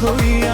可以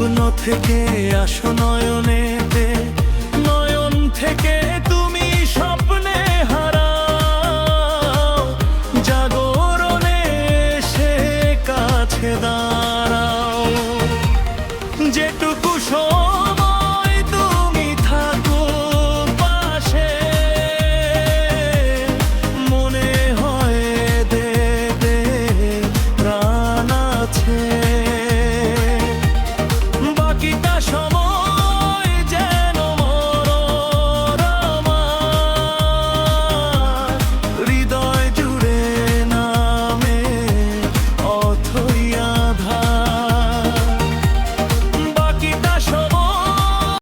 স্বপ্ন থেকে আসো নয়নেতে। নয়ন থেকে তুমি স্বপ্নে হারাও। জাগরণে সে কাছে দাঁড়াও। যেটুকু সব